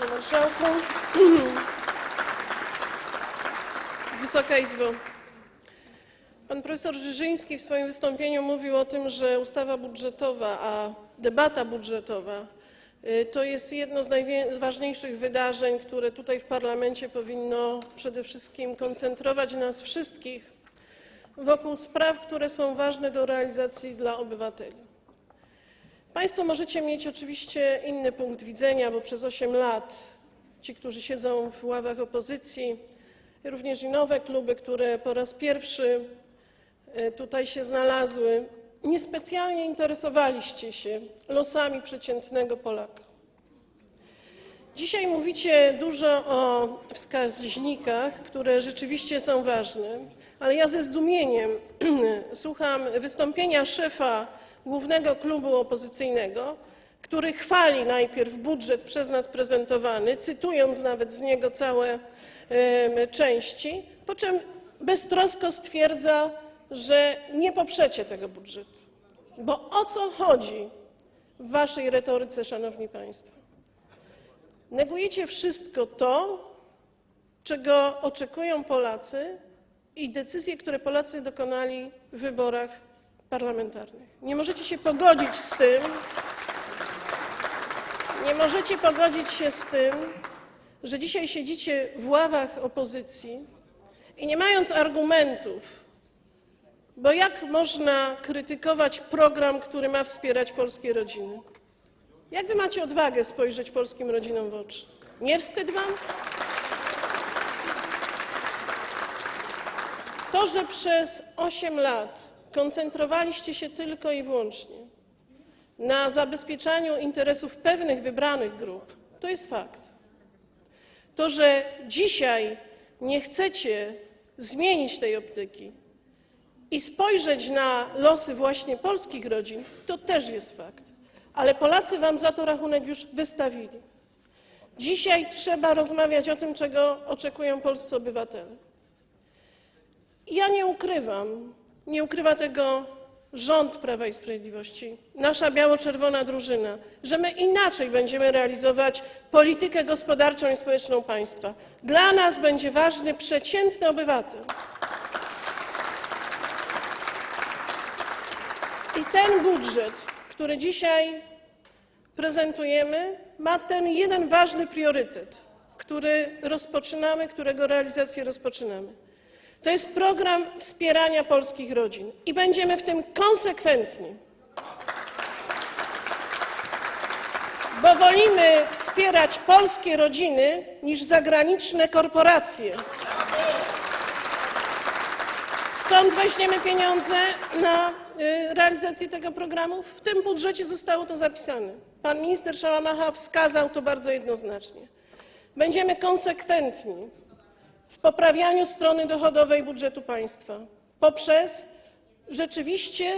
Panie Marszałku! Wysoka Izbo! Pan profesor Żyżyński w swoim wystąpieniu mówił o tym, że ustawa budżetowa, a debata budżetowa y, to jest jedno z najważniejszych wydarzeń, które tutaj w parlamencie powinno przede wszystkim koncentrować nas wszystkich wokół spraw, które są ważne do realizacji dla obywateli. Państwo możecie mieć oczywiście inny punkt widzenia, bo przez 8 lat ci, którzy siedzą w ławach opozycji, również i nowe kluby, które po raz pierwszy e, tutaj się znalazły, niespecjalnie interesowaliście się losami przeciętnego Polaka. Dzisiaj mówicie dużo o wskaźnikach, które rzeczywiście są ważne, ale ja ze zdumieniem słucham wystąpienia szefa głównego klubu opozycyjnego, który chwali najpierw budżet przez nas prezentowany, cytując nawet z niego całe części, po czym beztrosko stwierdza, że nie poprzecie tego budżetu. Bo o co chodzi w waszej retoryce, szanowni państwo? Negujecie wszystko to, czego oczekują Polacy i decyzje, które Polacy dokonali w wyborach parlamentarnych. Nie możecie się pogodzić z tym, nie możecie pogodzić się z tym, że dzisiaj siedzicie w ławach opozycji i nie mając argumentów, bo jak można krytykować program, który ma wspierać polskie rodziny? Jak wy macie odwagę spojrzeć polskim rodzinom w oczy? Nie wstyd wam? To, że przez 8 lat koncentrowaliście się tylko i wyłącznie na zabezpieczaniu interesów pewnych wybranych grup, to jest fakt. To, że dzisiaj nie chcecie zmienić tej optyki i spojrzeć na losy właśnie polskich rodzin, to też jest fakt. Ale Polacy wam za to rachunek już wystawili. Dzisiaj trzeba rozmawiać o tym, czego oczekują polscy obywatele. Ja nie ukrywam, nie ukrywa tego rząd Prawa i Sprawiedliwości, nasza biało-czerwona drużyna, że my inaczej będziemy realizować politykę gospodarczą i społeczną państwa. Dla nas będzie ważny przeciętny obywatel. I ten budżet, który dzisiaj prezentujemy, ma ten jeden ważny priorytet, który rozpoczynamy, którego realizację rozpoczynamy. To jest program wspierania polskich rodzin i będziemy w tym konsekwentni. Bo wolimy wspierać polskie rodziny niż zagraniczne korporacje. Skąd weźmiemy pieniądze na y, realizację tego programu? W tym budżecie zostało to zapisane. Pan minister Szałamacha wskazał to bardzo jednoznacznie. Będziemy konsekwentni w poprawianiu strony dochodowej budżetu państwa poprzez rzeczywiście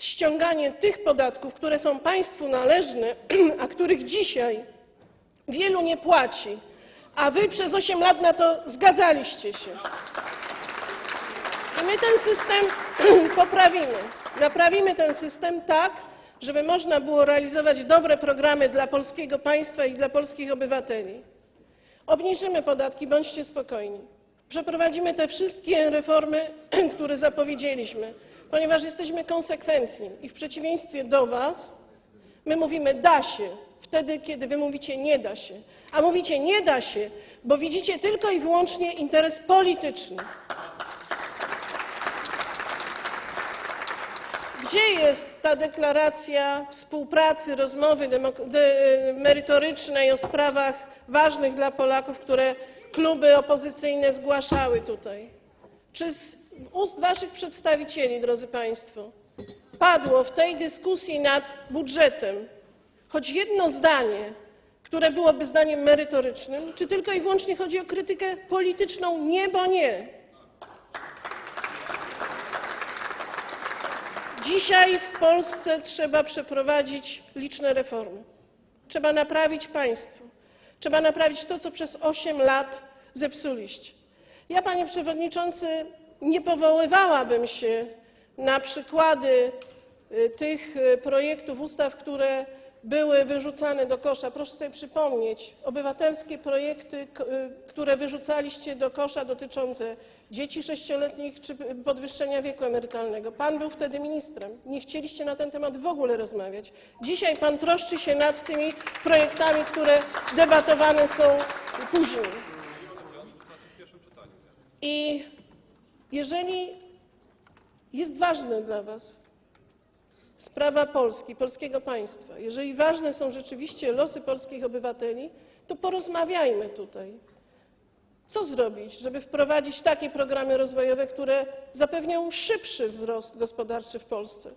ściąganie tych podatków, które są państwu należne, a których dzisiaj wielu nie płaci, a wy przez 8 lat na to zgadzaliście się. I my ten system poprawimy. Naprawimy ten system tak, żeby można było realizować dobre programy dla polskiego państwa i dla polskich obywateli. Obniżymy podatki, bądźcie spokojni. Przeprowadzimy te wszystkie reformy, które zapowiedzieliśmy, ponieważ jesteśmy konsekwentni i w przeciwieństwie do Was my mówimy da się wtedy, kiedy Wy mówicie nie da się. A mówicie nie da się, bo widzicie tylko i wyłącznie interes polityczny. Gdzie jest ta deklaracja współpracy, rozmowy de- merytorycznej o sprawach ważnych dla Polaków, które kluby opozycyjne zgłaszały tutaj? Czy z ust waszych przedstawicieli, drodzy Państwo, padło w tej dyskusji nad budżetem choć jedno zdanie, które byłoby zdaniem merytorycznym, czy tylko i wyłącznie chodzi o krytykę polityczną nie, bo nie? Dzisiaj w Polsce trzeba przeprowadzić liczne reformy. Trzeba naprawić państwo. Trzeba naprawić to, co przez 8 lat zepsuliście. Ja, panie przewodniczący, nie powoływałabym się na przykłady y, tych y, projektów ustaw, które były wyrzucane do kosza. Proszę sobie przypomnieć obywatelskie projekty, y, które wyrzucaliście do kosza dotyczące dzieci sześcioletnich czy podwyższenia wieku emerytalnego. Pan był wtedy ministrem. Nie chcieliście na ten temat w ogóle rozmawiać. Dzisiaj pan troszczy się nad tymi projektami, które debatowane są później. I jeżeli jest ważne dla was sprawa Polski, polskiego państwa, jeżeli ważne są rzeczywiście losy polskich obywateli, to porozmawiajmy tutaj. Co zrobić, żeby wprowadzić takie programy rozwojowe, które zapewnią szybszy wzrost gospodarczy w Polsce?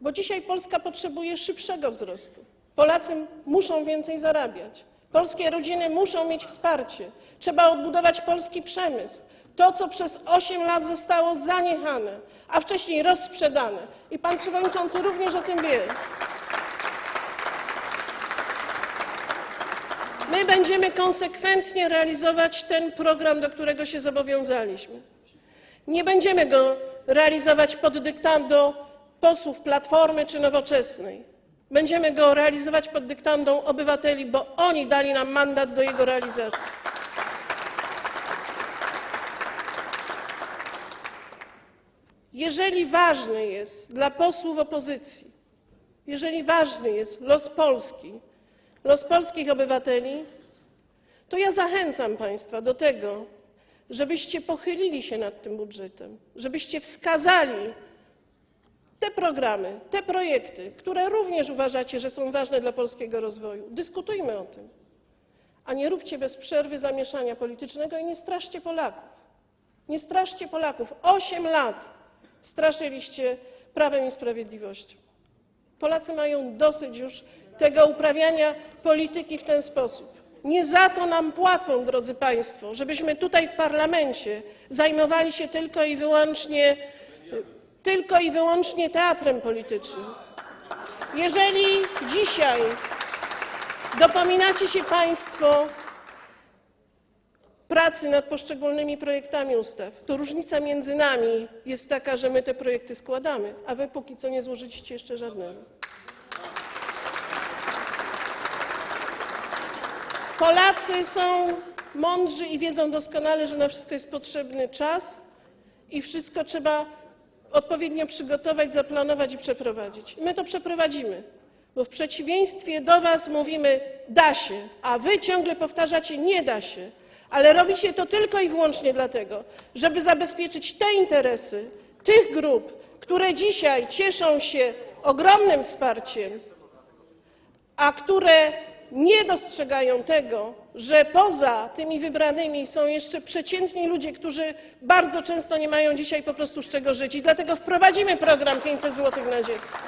Bo dzisiaj Polska potrzebuje szybszego wzrostu. Polacy muszą więcej zarabiać. Polskie rodziny muszą mieć wsparcie. Trzeba odbudować polski przemysł. To, co przez 8 lat zostało zaniechane, a wcześniej rozsprzedane. I pan przewodniczący również o tym wie. My będziemy konsekwentnie realizować ten program, do którego się zobowiązaliśmy. Nie będziemy go realizować pod dyktando posłów Platformy czy Nowoczesnej. Będziemy go realizować pod dyktando obywateli, bo oni dali nam mandat do jego realizacji. Jeżeli ważny jest dla posłów opozycji, jeżeli ważny jest los Polski, los polskich obywateli, to ja zachęcam Państwa do tego, żebyście pochylili się nad tym budżetem, żebyście wskazali te programy, te projekty, które również uważacie, że są ważne dla polskiego rozwoju. Dyskutujmy o tym, a nie róbcie bez przerwy zamieszania politycznego i nie straszcie Polaków. Nie straszcie Polaków. Osiem lat straszyliście Prawem i Sprawiedliwością. Polacy mają dosyć już tego uprawiania polityki w ten sposób. Nie za to nam płacą, drodzy Państwo, żebyśmy tutaj w parlamencie zajmowali się tylko i wyłącznie, teatrem politycznym. Jeżeli dzisiaj dopominacie się Państwo pracy nad poszczególnymi projektami ustaw, to różnica między nami jest taka, że my te projekty składamy, a wy póki co nie złożyliście jeszcze żadnego. Polacy są mądrzy i wiedzą doskonale, że na wszystko jest potrzebny czas i wszystko trzeba odpowiednio przygotować, zaplanować i przeprowadzić. I my to przeprowadzimy, bo w przeciwieństwie do Was mówimy da się, a Wy ciągle powtarzacie nie da się, ale robicie to tylko i wyłącznie dlatego, żeby zabezpieczyć te interesy tych grup, które dzisiaj cieszą się ogromnym wsparciem, a które nie dostrzegają tego, że poza tymi wybranymi są jeszcze przeciętni ludzie, którzy bardzo często nie mają dzisiaj po prostu z czego żyć. I dlatego wprowadzimy program 500 zł na dziecko.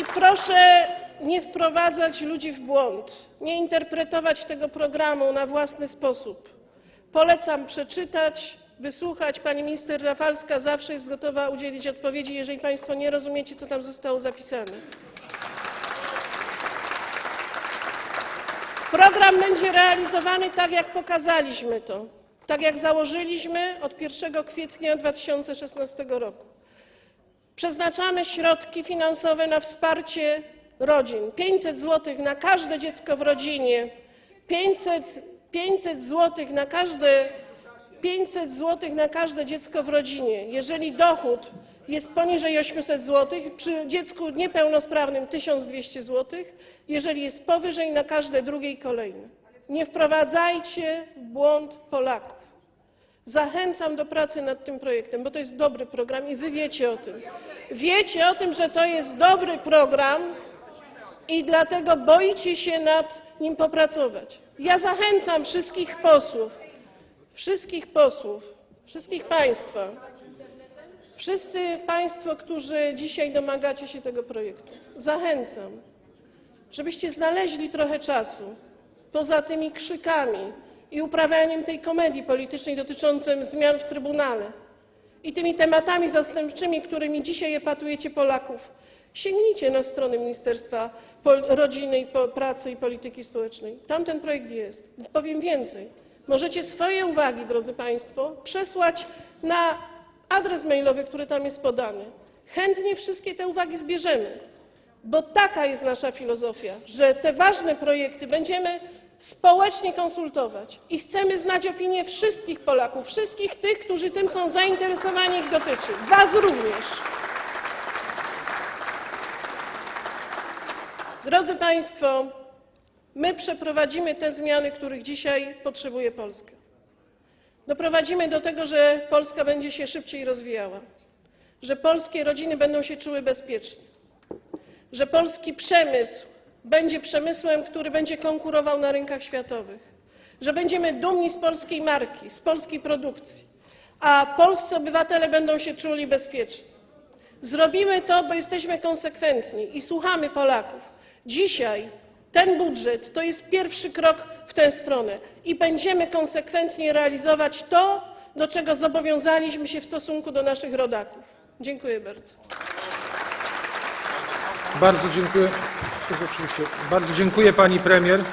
I proszę nie wprowadzać ludzi w błąd, nie interpretować tego programu na własny sposób. Polecam przeczytać, wysłuchać. Pani minister Rafalska zawsze jest gotowa udzielić odpowiedzi, jeżeli Państwo nie rozumiecie, co tam zostało zapisane. Program będzie realizowany tak, jak pokazaliśmy to, tak jak założyliśmy od 1 kwietnia 2016 roku. Przeznaczamy środki finansowe na wsparcie rodzin. 500 zł na każde dziecko w rodzinie, 500, 500 zł na każde 500 zł na każde dziecko w rodzinie. Jeżeli dochód jest poniżej 800 zł, przy dziecku niepełnosprawnym 1200 zł, jeżeli jest powyżej na każde drugie i kolejne. Nie wprowadzajcie w błąd Polaków. Zachęcam do pracy nad tym projektem, bo to jest dobry program i wy wiecie o tym. Wiecie o tym, że to jest dobry program i dlatego boicie się nad nim popracować. Ja zachęcam wszystkich posłów, wszystkich posłów, wszystkich państwa, wszyscy państwo, którzy dzisiaj domagacie się tego projektu, zachęcam, żebyście znaleźli trochę czasu poza tymi krzykami i uprawianiem tej komedii politycznej dotyczącej zmian w Trybunale i tymi tematami zastępczymi, którymi dzisiaj epatujecie Polaków. Sięgnijcie na stronę Ministerstwa Rodziny, Pracy i Polityki Społecznej. Tam ten projekt jest. Powiem więcej. Możecie swoje uwagi, drodzy Państwo, przesłać na adres mailowy, który tam jest podany. chętnie wszystkie te uwagi zbierzemy, bo taka jest nasza filozofia, że te ważne projekty będziemy społecznie konsultować i chcemy znać opinię wszystkich Polaków, wszystkich tych, którzy tym są zainteresowani, ich dotyczy, was również. Drodzy Państwo, my przeprowadzimy te zmiany, których dzisiaj potrzebuje Polska. Doprowadzimy do tego, że Polska będzie się szybciej rozwijała, że polskie rodziny będą się czuły bezpiecznie, że polski przemysł będzie przemysłem, który będzie konkurował na rynkach światowych, że będziemy dumni z polskiej marki, z polskiej produkcji, a polscy obywatele będą się czuli bezpiecznie. Zrobimy to, bo jesteśmy konsekwentni i słuchamy Polaków. Dzisiaj ten budżet to jest pierwszy krok w tę stronę i będziemy konsekwentnie realizować to, do czego zobowiązaliśmy się w stosunku do naszych rodaków. Dziękuję bardzo. Bardzo dziękuję. Bardzo dziękuję pani premier.